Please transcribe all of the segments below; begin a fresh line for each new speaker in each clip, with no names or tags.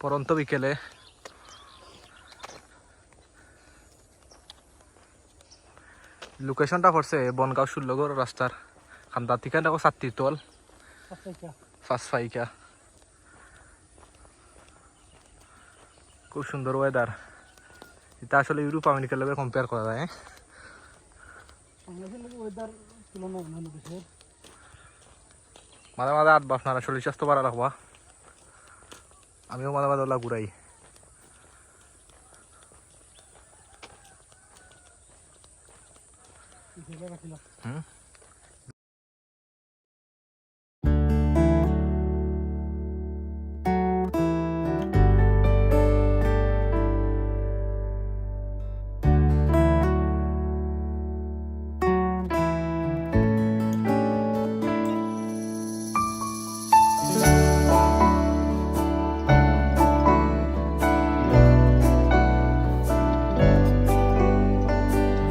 পরন্ত বিকেলে। লোকেশনটা পড়ছে বনগাঁও ষোলগড় রাস্তার। খান্দার থেকে দেখো সাতটির তল। ফার্স্ট ফাইকা খুব সুন্দর ওয়েদার এটা আসলে ইউরোপ আমেরিকার লগে কম্পেয়ার করা যায়? মাঝে মাঝে আট আপনারা শরীর স্বাস্থ্য বাড়া রাখবা আমিও মালা ওলা ঘুরাই। হুম?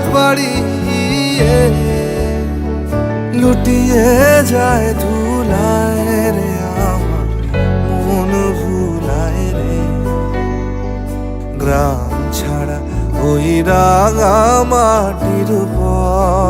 হাত বাড়িয়ে লুটিয়ে যায় ধুলায় রে আমার মন ভুলায় রে। গ্রাম ছাড়া ওই রাঙা মাটির পথ